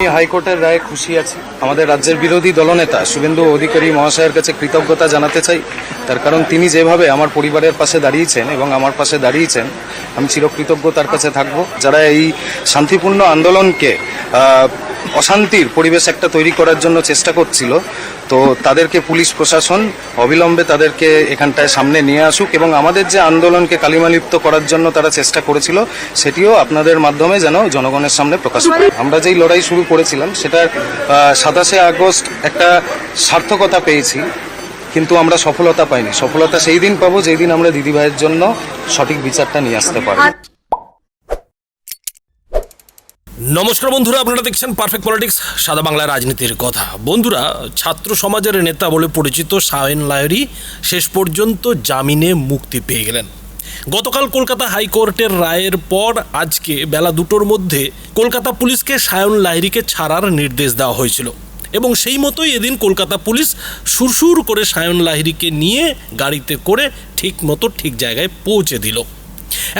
হাইকোর্টের রায়ে খুশি আছি। আমাদের রাজ্যের বিরোধী দলনেতা শুভেন্দু অধিকারী মহাশয়ের কাছে কৃতজ্ঞতা জানাতে চাই। তার কারণ তিনি যেভাবে আমার পরিবারের পাশে দাঁড়িয়েছেন এবং আমার পাশে দাঁড়িয়েছেন, আমি চিরকৃতজ্ঞ তার কাছে থাকব। যারা এই শান্তিপূর্ণ আন্দোলনকে অশান্তির পরিবেশ একটা তৈরি করার জন্য চেষ্টা করছিল। তো তাদেরকে পুলিশ প্রশাসন অবিলম্বে তাদেরকে এখানটায় সামনে নিয়ে আসুক এবং আমাদের যে আন্দোলনকে কালিমালিপ্ত করার জন্য তারা চেষ্টা করেছিল, সেটিও আপনাদের মাধ্যমে যেন জনগণের সামনে প্রকাশ করে আমরা যেই লড়াই শুরু করেছিলাম, সেটার সাতাশে আগস্ট একটা সার্থকতা পেয়েছি, কিন্তু আমরা সফলতা পাইনি। সফলতা সেই দিন পাবো যেই দিন আমরা দিদিভাইয়ের জন্য সঠিক বিচারটা নিয়ে আসতে পারব। নমস্কার বন্ধুরা, আপনারা দেখছেন পারফেক্ট পলিটিক্স সাদা বাংলা রাজনীতির কথা। বন্ধুরা, ছাত্র সমাজের নেতা বলে পরিচিত শাহেন লাহরি শেষ পর্যন্ত জামিনে মুক্তি পেয়ে গেলেন। গতকাল কলকাতা হাইকোর্টের রায়ের পর আজকে বেলা দুটোর মধ্যে কলকাতা পুলিশকে সায়ন লাহিড়িকে ছাড়ার নির্দেশ দেওয়া হয়েছিল। এবং সেই মতোই এদিন কলকাতা পুলিশ সুরসুর করে সায়ন লাহিড়িকে নিয়ে গাড়িতে করে ঠিক মতো ঠিক জায়গায় পৌঁছে দিল।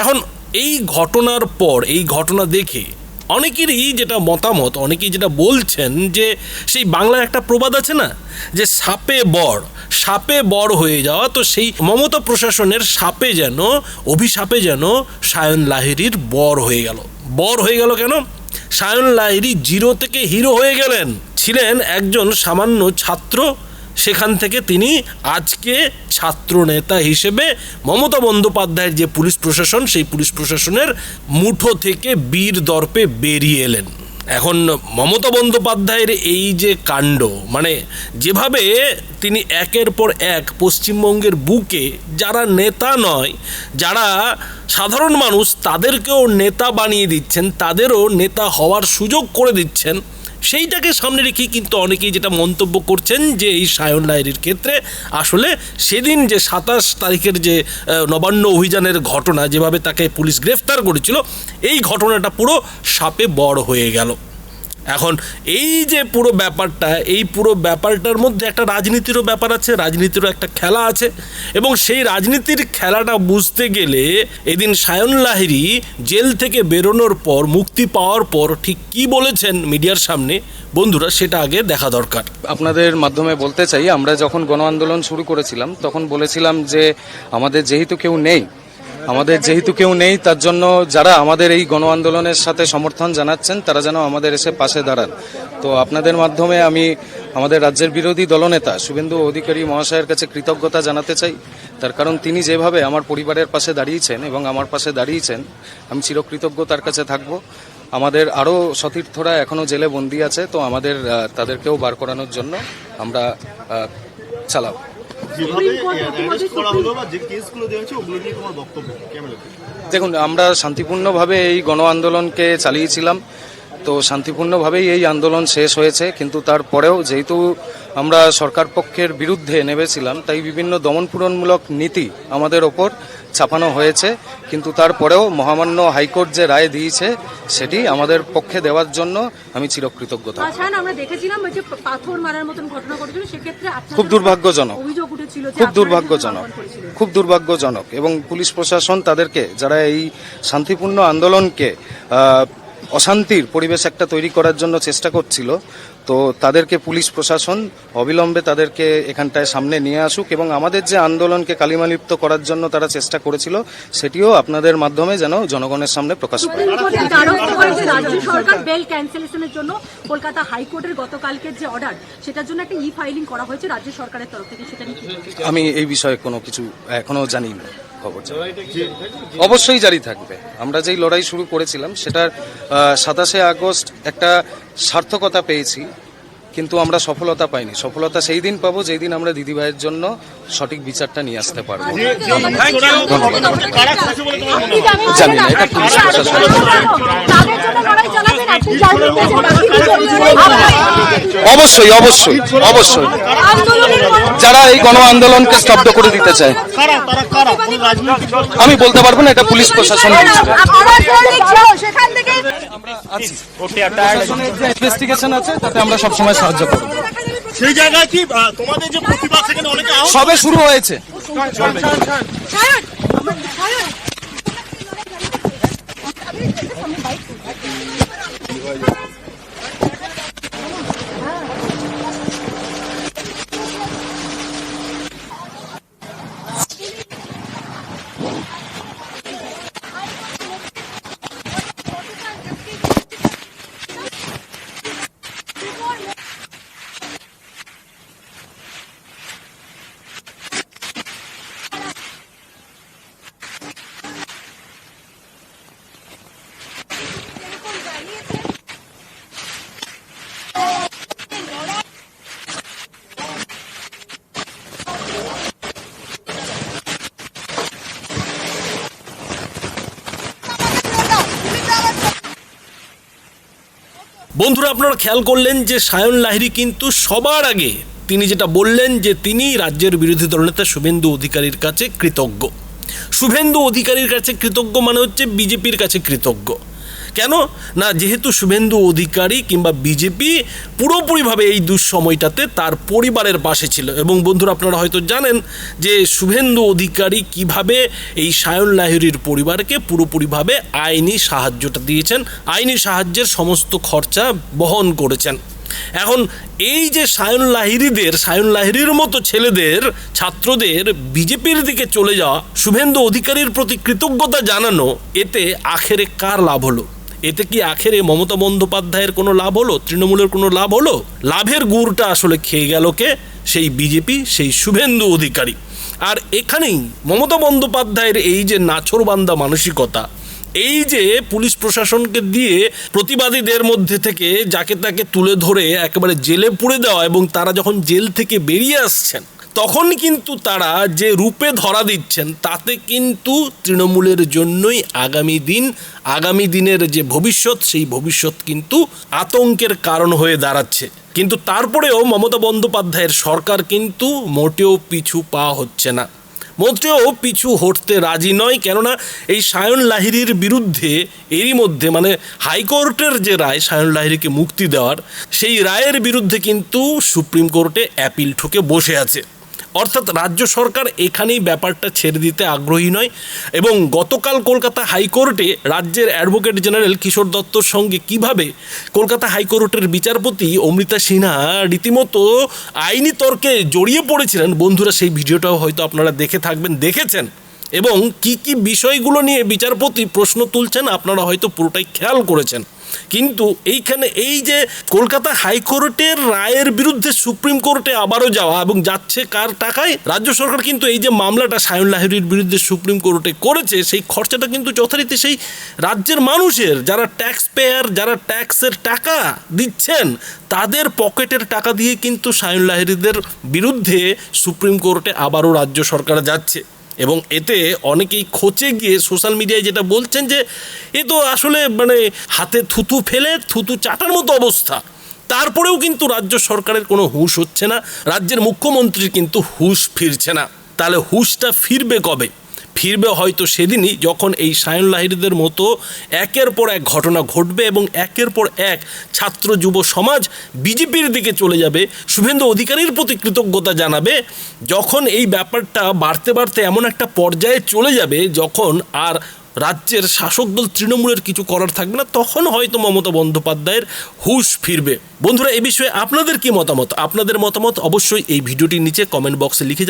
এখন এই ঘটনার পর, এই ঘটনা দেখে অনেকেরই যেটা মতামত, অনেকেই যেটা বলছেন যে সেই বাংলায় একটা প্রবাদ আছে না? যে সাপে বর সাপে বর হয়ে যাওয়া, তো সেই মমতা প্রশাসনের সাপে যেন, অভিশাপে যেন সায়ন লাহিরির বর হয়ে গেল। বর হয়ে গেল কেন? সায়ন লাহিরি জিরো থেকে হিরো হয়ে গেলেন। ছিলেন একজন সামান্য ছাত্র সেখান থেকে তিনি আজকে ছাত্র নেতা হিসেবে মমতা বন্দ্যোপাধ্যায়ের যে পুলিশ প্রশাসন, সেই পুলিশ প্রশাসনের মুঠো থেকে বীর দর্পে বেরিয়ে এলেন। এখন মমতা বন্দ্যোপাধ্যায়ের এই যে কাণ্ড মানে যেভাবে তিনি একের পর এক পশ্চিমবঙ্গের বুকে যারা নেতা নয়, যারা সাধারণ মানুষ, তাদেরকেও নেতা বানিয়ে দিচ্ছেন, তাদেরও নেতা হওয়ার সুযোগ করে দিচ্ছেন। সেইটাকে সামনে রেখে কিন্তু অনেকেই যেটা মন্তব্য করছেন যে এই সায়ন লাইরির ক্ষেত্রে আসলে সেদিন যে সাতাশ তারিখের যে নবান্ন অভিযানের ঘটনা, যেভাবে তাকে পুলিশ গ্রেফতার করেছিল, এই ঘটনাটা পুরো সাপে বড় হয়ে গেল। এখন এই যে পুরো ব্যাপারটা, এই পুরো ব্যাপারটার মধ্যে একটা রাজনীতিরও ব্যাপার আছে, রাজনীতিরও একটা খেলা আছে এবং সেই রাজনীতির খেলাটা বুঝতে গেলে এদিন সায়ন লাহিরি জেল থেকে বেরোনোর পর, মুক্তি পাওয়ার পর ঠিক কি বলেছেন মিডিয়ার সামনে? বন্ধুরা, সেটা আগে দেখা দরকার। আপনাদের মাধ্যমে বলতে চাই, আমরা যখন গণ আন্দোলন শুরু করেছিলাম, তখন বলেছিলাম যে আমাদের যেহেতু কেউ নেই আমাদের যেহেতু কেউ নেই, তার জন্য যারা আমাদের এই গণ আন্দোলনের সাথে সমর্থন জানাচ্ছেন, তারা যেন আমাদের এসে পাশে দাঁড়ান। তো আপনাদের মাধ্যমে আমি আমাদের রাজ্যের বিরোধী দলনেতা শুভেন্দু অধিকারী মহাশয়ের কাছে কৃতজ্ঞতা জানাতে চাই। তার কারণ তিনি যেভাবে আমার পরিবারের পাশে দাঁড়িয়েছেন এবং আমার পাশে দাঁড়িয়েছেন, আমি চিরকৃতজ্ঞ তার কাছে থাকব। আমাদের আরও সতীর্থরা এখনও জেলে বন্দি আছে, তো আমাদের তাদেরকেও বার করানোর জন্য আমরা চালাবো। দেখুন আমরা শান্তিপূর্ণভাবে এই গণ আন্দোলনকে চালিয়েছিলাম। তো শান্তিপূর্ণভাবেই এই আন্দোলন শেষ হয়েছে কিন্তু তারপরেও যেহেতু আমরা সরকার পক্ষের বিরুদ্ধে নেমেছিলাম তাই বিভিন্ন দমনপূরণমূলক নীতি আমাদের ওপর ছাপানো হয়েছে। কিন্তু তারপরেও মহামান্য হাইকোর্ট যে রায় দিয়েছে সেটি আমাদের পক্ষে দেওয়ার জন্য আমি চিরকৃতজ্ঞ থাকব। তাছাড়া আমরা দেখেছিলাম যে পাথর মারার মতন ঘটনা ঘটেছিল সেক্ষেত্রে আপনাদের খুব দুর্ভাগ্যজনক। খুব দুর্ভাগ্যজনক। খুব দুর্ভাগ্যজনক। এবং পুলিশ প্রশাসন তাদেরকে যারা এই শান্তিপূর্ণ আন্দোলনকে অশান্তির পরিবেশ একটা তৈরি করার জন্য চেষ্টা করছিল। তো তাদেরকে পুলিশ প্রশাসন অবিলম্বে তাদেরকে এখানটায় সামনে নিয়ে আসুক এবং আমাদের যে আন্দোলনকে কালিমালিপ্ত করার জন্য তারা চেষ্টা করেছিল সেটিও আপনাদের মাধ্যমে যেন জনগণের সামনে প্রকাশ পায়। সুপ্রিম কোর্টে দ্বারস্থ হয়েছে রাজ্য সরকার বেল ক্যান্সেলেশনের জন্য কলকাতা হাইকোর্টের গতকালকের যে অর্ডার সেটার জন্য একটা ই ফাইলিং করা হয়েছে রাজ্য সরকারের তরফ থেকে সেটা? আমি এই বিষয়ে কোনো কিছু এখনও জানি না খবর অবশ্যই জারি থাকবে। আমরা যেই লড়াই শুরু করেছিলাম সেটার সাতাশে আগস্ট একটা সার্থকতা পেয়েছি কিন্তু আমরা সফলতা পাইনি। সফলতা সেই দিন পাবো যেই দিন আমরা দিদিভাইয়ের জন্য সঠিক বিচারটা নিয়ে আসতে পারব। কারা করেছে বলে তোমার জানি না এটা পুলিশ প্রশাসন তাদের জন্য লড়াই চালাবেন আপনি জানেন যে বাকি অবশ্যই অবশ্যই অবশ্যই। যারা এই গণ আন্দোলনকে স্তব্ধ করে দিতে চায় আমি বলতে পারব না এটা পুলিশ প্রশাসন ইনভেস্টিগেশন আছে। তাতে আমরা সবসময় সাহায্য করব। সেই জায়গায় কি তোমাদের যে প্রতিবাদ সেখানে অনেকে সবে শুরু হয়েছে। বন্ধুরা, আপনারা খেয়াল করলেন যে সায়ন লাহিরি কিন্তু সবার আগে তিনি যেটা বললেন যে তিনি রাজ্যের বিরোধী দলনেতা শুভেন্দু অধিকারীর কাছে কৃতজ্ঞ। শুভেন্দু অধিকারীর কাছে কৃতজ্ঞ মানে হচ্ছে বিজেপির কাছে কৃতজ্ঞ। কেন? না, যেহেতু শুভেন্দু অধিকারী কিংবা বিজেপি পুরোপুরিভাবে এই দুঃসময়টাতে তার পরিবারের পাশে ছিল। এবং বন্ধুরা, আপনারা হয়তো জানেন যে শুভেন্দু অধিকারী কীভাবে এই সায়ন লাহিড়ির পরিবারকে পুরোপুরিভাবে আইনি সাহায্যটা দিয়েছেন, আইনি সাহায্যের সমস্ত খরচা বহন করেছেন। এখন এই যে সায়ন লাহিড়িদের, সায়ন লাহিরির মতো ছেলেদের, ছাত্রদের বিজেপির দিকে চলে যাওয়া, শুভেন্দু অধিকারীর প্রতি কৃতজ্ঞতা জানানো, এতে আখেরে কার লাভ হলো? এতে কি আখেরে মমতা বন্দ্যোপাধ্যায়ের কোনো লাভ হলো? তৃণমূলের কোনো লাভ হলো? লাভের গুড়টা আসলে খেয়ে গেল কে? সেই বিজেপি, সেই শুভেন্দু অধিকারী। আর এখানেই মমতা বন্দ্যোপাধ্যায়ের এই যে নাছরবান্দা মানসিকতা, এই যে পুলিশ প্রশাসনকে দিয়ে প্রতিবাদীদের মধ্যে থেকে যাকে তাকে তুলে ধরে একেবারে জেলে পুড়ে দেওয়া এবং তারা যখন জেল থেকে বেরিয়ে আসছেন তখন কিন্তু তারা যে রূপে ধরা দিচ্ছেন, তাতে কিন্তু তৃণমূলের জন্যই আগামী দিন, আগামী দিনের যে ভবিষ্যৎ, সেই ভবিষ্যৎ কিন্তু আতঙ্কের কারণ হয়ে দাঁড়াচ্ছে। কিন্তু তারপরেও মমতা বন্দ্যোপাধ্যায়ের সরকার কিন্তু মোটেও পিছু পা হচ্ছে না। মোটেও পিছু হটতে রাজি নয়, কেননা এই সায়ন লাহিরির বিরুদ্ধে, এরই মধ্যে মানে হাইকোর্টের যে রায়, সায়ন লাহিরিকে মুক্তি দেওয়ার, সেই রায়ের বিরুদ্ধে কিন্তু সুপ্রিম কোর্টে অ্যাপিল ঠুকে বসে আছে। অর্থাৎ রাজ্য সরকার এখানেই ব্যাপারটা ছেড়ে দিতে আগ্রহী নয়। এবং গতকাল কলকাতা হাইকোর্টে রাজ্যের অ্যাডভোকেট জেনারেল কিশোর দত্তর সঙ্গে কীভাবে কলকাতা হাইকোর্টের বিচারপতি অমৃতা সিনহা রীতিমতো আইনি তর্কে জড়িয়ে পড়েছিলেন, বন্ধুরা সেই ভিডিওটাও হয়তো আপনারা দেখে থাকবেন, দেখেছেন। এবং কি কি বিষয়গুলো নিয়ে বিচারপতি প্রশ্ন তুলছেন, আপনারা হয়তো পুরোটাই খেয়াল করেছেন। কিন্তু এইখানে এই যে কলকাতা হাইকোর্টের রায়ের বিরুদ্ধে সুপ্রিম কোর্টে আবারও যাওয়া এবং যাচ্ছে কার টাকায়, রাজ্য সরকার কিন্তু এই যে মামলাটা সায়ন লাহিড়ির বিরুদ্ধে সুপ্রিম কোর্টে করেছে, সেই খরচাটা কিন্তু যথারীতি সেই রাজ্যের মানুষের, যারা ট্যাক্স পেয়ার যারা ট্যাক্সের টাকা দিচ্ছেন, তাদের পকেটের টাকা দিয়ে কিন্তু সায়ন লাহিড়িদের বিরুদ্ধে সুপ্রিম কোর্টে আবারও রাজ্য সরকার যাচ্ছে। এবং এতে অনেকেই খোঁচে গিয়ে সোশ্যাল মিডিয়ায় যেটা বলছেন যে, এ তো আসলে মানে হাতে থুতু ফেলে থুতু চাটার মতো অবস্থা। তারপরেও কিন্তু রাজ্য সরকারের কোনো হুঁশ হচ্ছে না। রাজ্যের মুখ্যমন্ত্রীর কিন্তু হুঁশ ফিরছে না। তাহলে হুঁশটা ফিরবে কবে? ফিরবে হয়তো সেদিনই যখন এই সায়ন লাহিড়িদের মতো একের পর এক ঘটনা ঘটবে এবং একের পর এক ছাত্র যুব সমাজ বিজেপির দিকে চলে যাবে। শুভেন্দু অধিকারীর প্রতি কৃতজ্ঞতা জানাবে। যখন এই ব্যাপারটা বাড়তে বাড়তে এমন একটা পর্যায়ে চলে যাবে যখন আর রাজ্যের শাসক দল তৃণমূলের কিছু করার থাকবে না, তখন হয়তো মমতা বন্দ্যোপাধ্যায়ের হুশ ফিরবে। বন্ধুরা, এ বিষয়ে আপনাদের কি মতামত? আপনাদের মতামত অবশ্যই এই ভিডিওটির নিচে কমেন্ট বক্সে লিখে জানান